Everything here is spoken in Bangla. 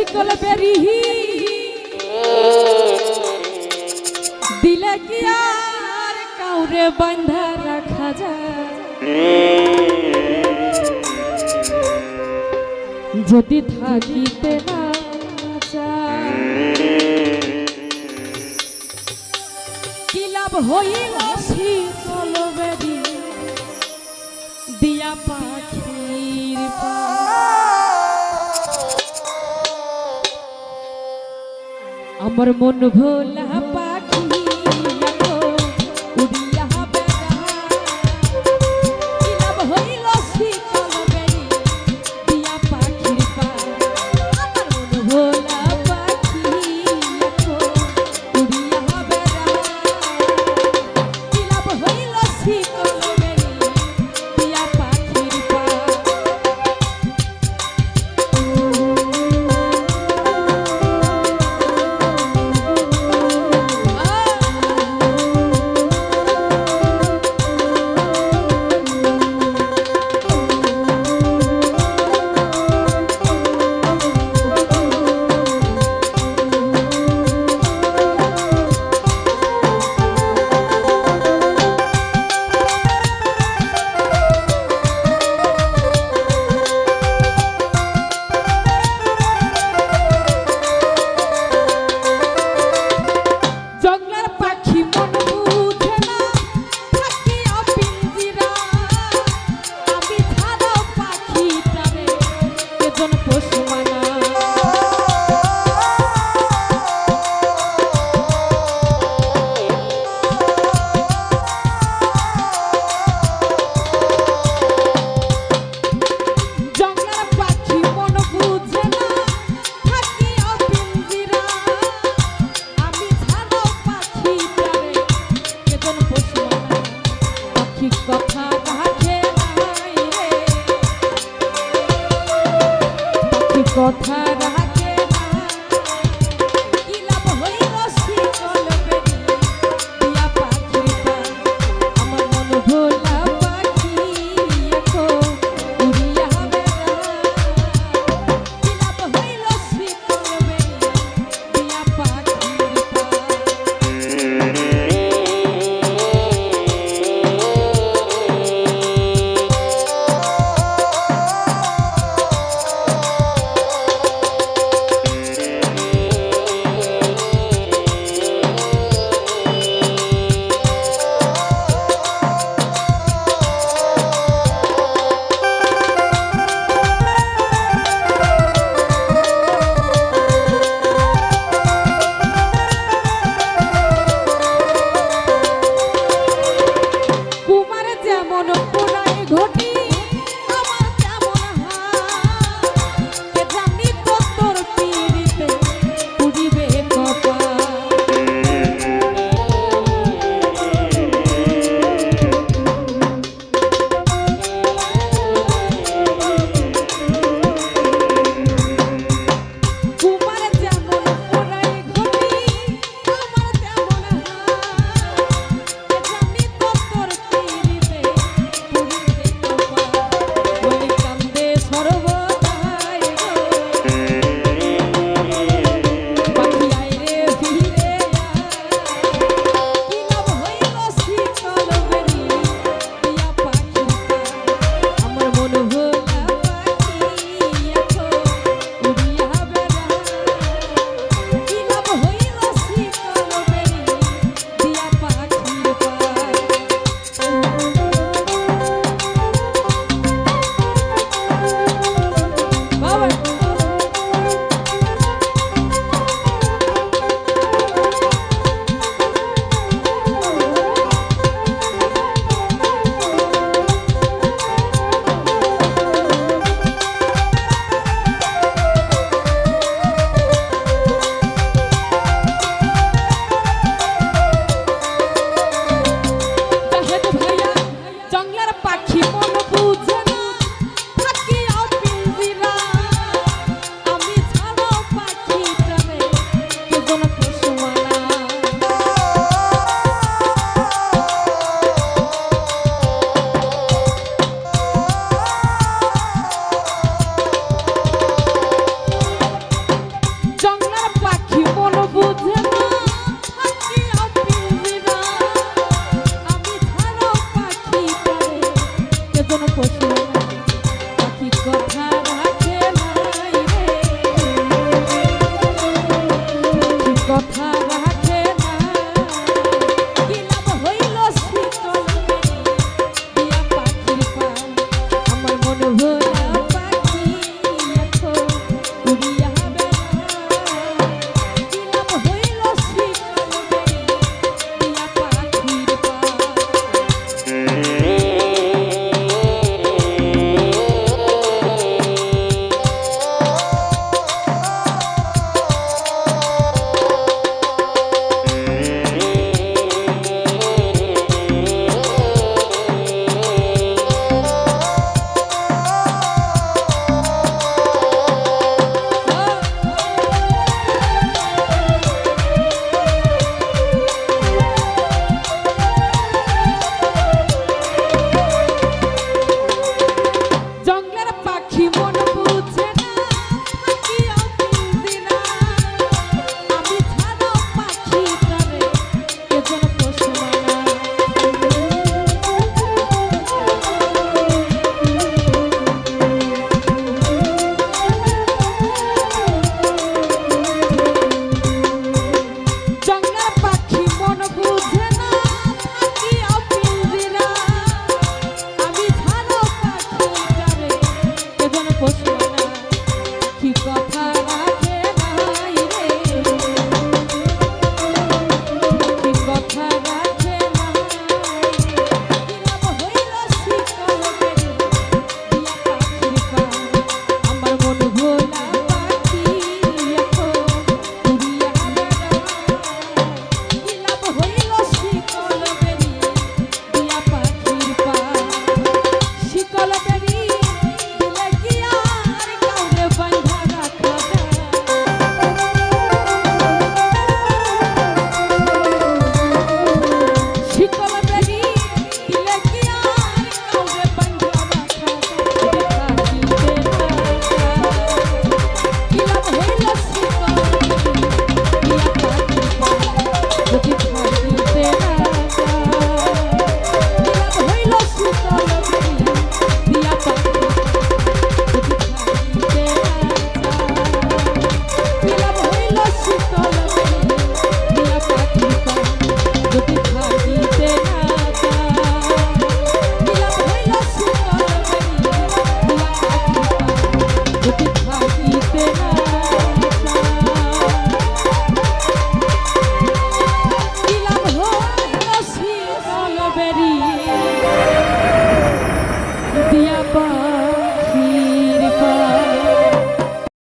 শিকল বেরিহি দিলে কি আর কাউরে বান্ধা রাখা যায়? যদি থাকিতে না কি লাভ হইল শির আমার মন ভোলা chút I keep on. কোনো পশু Don't let a fuck you você.